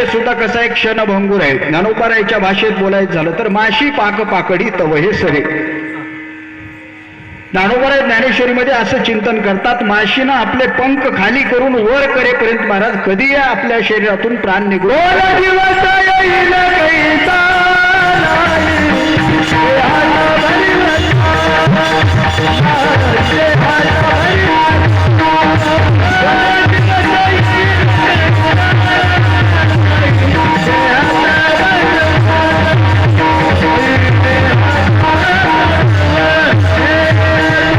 हे सुद्धा कसं आहे क्षणभंगूर आहे. ज्ञानोपारायच्या भाषेत बोलायचं झालं तर माशी पाक पाकडी तव हे सरे. ज्ञानोबाराय ज्ञानेश्वरीमध्ये असं चिंतन करतात माशीनं आपले पंख खाली करून वर करेपर्यंत महाराज कधी आपल्या शरीरातून प्राण निघलो